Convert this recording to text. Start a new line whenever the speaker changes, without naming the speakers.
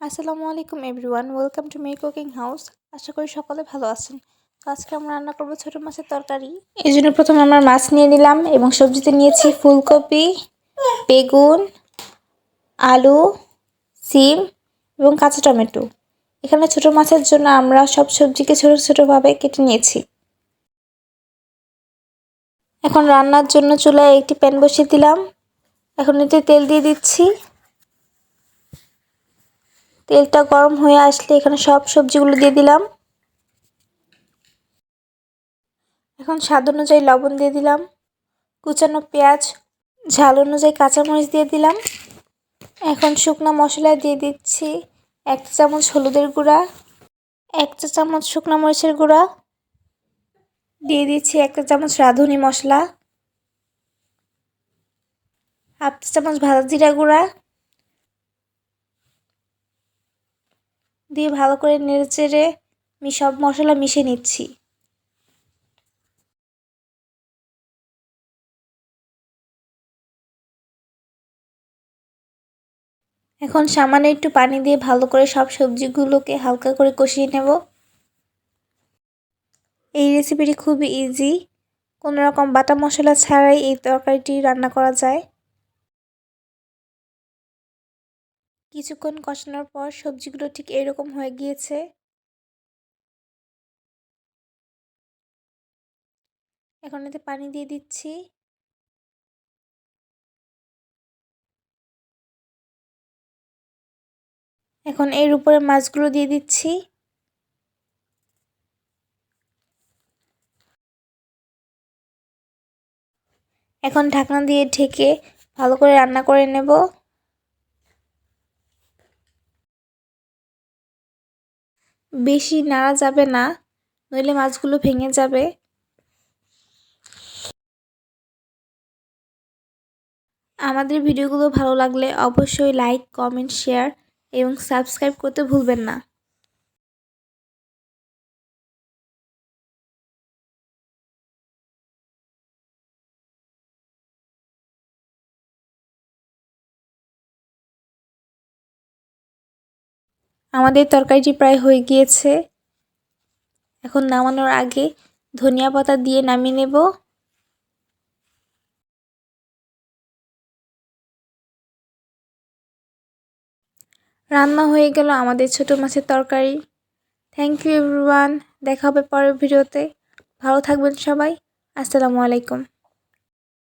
আসসালামু আলাইকুম everyone, welcome to me cooking house. আশা করি সকলে ভালো আছেন। আজকে আমরা রান্না করব ছোটো মাছের তরকারি। এই জন্য প্রথমে আমরা মাছ নিয়ে নিলাম এবং সবজিতে নিয়েছি ফুলকপি, বেগুন, আলু, সিম এবং কাঁচা টমেটো। এখানে ছোটো মাছের জন্য আমরা সব সবজিকে ছোটো ছোটোভাবে কেটে নিয়েছি। এখন রান্নার জন্য চুলায় একটি প্যান বসিয়ে দিলাম। এখন এতে তেল দিয়ে দিচ্ছি। তেলটা গরম হয়ে আসলে এখানে সব সবজিগুলো দিয়ে দিলাম। এখন স্বাদ অনুযায়ী লবণ দিয়ে দিলাম। কুচানো পেঁয়াজ, ঝাল অনুযায়ী কাঁচামরিচ দিয়ে দিলাম। এখন শুকনো মশলা দিয়ে দিচ্ছি এক চামচ হলুদের গুঁড়া, এক চা চামচ শুকনো মরিচের গুঁড়া, দিয়ে দিচ্ছি একটা চামচ রাঁধুনি মশলা, হাফ চামচ ভাজা জিরা গুঁড়া দিয়ে ভালো করে নেড়ে চেড়ে আমি সব মশলা মিশিয়ে নিচ্ছি। এখন সামান্য একটু পানি দিয়ে ভালো করে সব সবজিগুলোকে হালকা করে কষিয়ে নেব। এই রেসিপিটি খুবই ইজি কোনো রকম বাটা মশলা ছাড়াই এই তরকারিটি রান্না করা যায়। কিছুক্ষণ কষানোর পর সবজিগুলো ঠিক এরকম হয়ে গিয়েছে। এখন এতে পানি দিয়ে দিচ্ছি। এখন এর উপরে মাছগুলো দিয়ে দিচ্ছি। এখন ঢাকনা দিয়ে ঢেকে ভালো করে রান্না করে নেব। বেশি নাড়া যাবে না, নইলে মাছগুলো ভেঙে যাবে। আমাদের ভিডিওগুলো ভালো লাগলে অবশ্যই লাইক কমেন্ট শেয়ার এবং সাবস্ক্রাইব করতে ভুলবেন না। আমাদের তরকারিটি প্রায় হয়ে গিয়েছে। এখন নামানোর আগে ধনিয়া পাতা দিয়ে নামিয়ে নেব। রান্না হয়ে গেল আমাদের ছোট মাছের তরকারি। থ্যাংক ইউ এভরিওয়ান দেখা হবে পরের ভিডিওতে। ভালো থাকবেন সবাই। আসসালামু আলাইকুম।